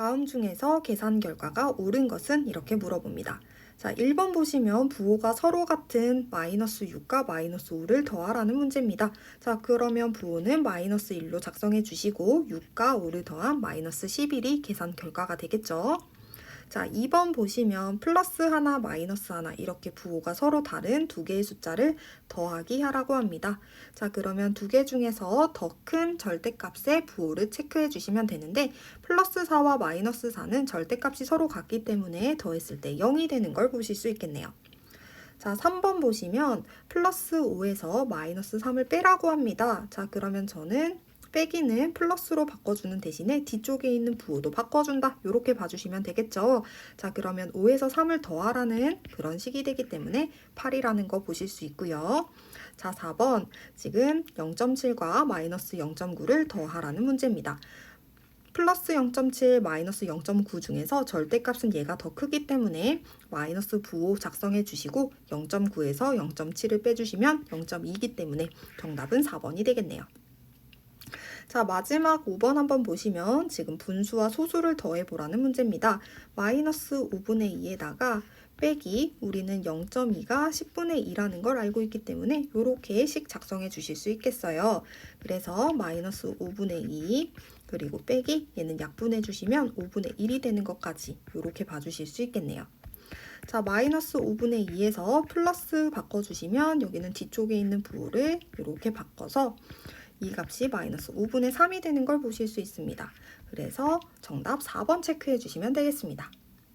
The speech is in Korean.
다음 중에서 계산 결과가 옳은 것은 이렇게 물어봅니다. 자, 1번 보시면 부호가 서로 같은 마이너스 6과 마이너스 5를 더하라는 문제입니다. 자, 그러면 부호는 마이너스 1로 작성해 주시고 6과 5를 더한 마이너스 11이 계산 결과가 되겠죠. 자, 2번 보시면 플러스 하나, 마이너스 하나 이렇게 부호가 서로 다른 두 개의 숫자를 더하기 하라고 합니다. 자, 그러면 두 개 중에서 더 큰 절대값의 부호를 체크해 주시면 되는데 플러스 4와 마이너스 4는 절대값이 서로 같기 때문에 더했을 때 0이 되는 걸 보실 수 있겠네요. 자, 3번 보시면 플러스 5에서 마이너스 3을 빼라고 합니다. 자, 그러면 저는 빼기는 플러스로 바꿔주는 대신에 뒤쪽에 있는 부호도 바꿔준다. 이렇게 봐주시면 되겠죠. 자, 그러면 5에서 3을 더하라는 그런 식이 되기 때문에 8이라는 거 보실 수 있고요. 자, 4번. 지금 0.7과 마이너스 0.9를 더하라는 문제입니다. 플러스 0.7, 마이너스 0.9 중에서 절대값은 얘가 더 크기 때문에 마이너스 부호 작성해 주시고 0.9에서 0.7을 빼주시면 0.2이기 때문에 정답은 4번이 되겠네요. 자, 마지막 5번 한번 보시면 지금 분수와 소수를 더해보라는 문제입니다. 마이너스 5분의 2에다가 빼기 우리는 0.2가 10분의 2라는 걸 알고 있기 때문에 이렇게 식 작성해 주실 수 있겠어요. 그래서 마이너스 5분의 2 그리고 빼기 얘는 약분해 주시면 5분의 1이 되는 것까지 이렇게 봐주실 수 있겠네요. 자, 마이너스 5분의 2에서 플러스 바꿔주시면 여기는 뒤쪽에 있는 부호를 이렇게 바꿔서 이 값이 마이너스 5분의 3이 되는 걸 보실 수 있습니다. 그래서 정답 4번 체크해 주시면 되겠습니다.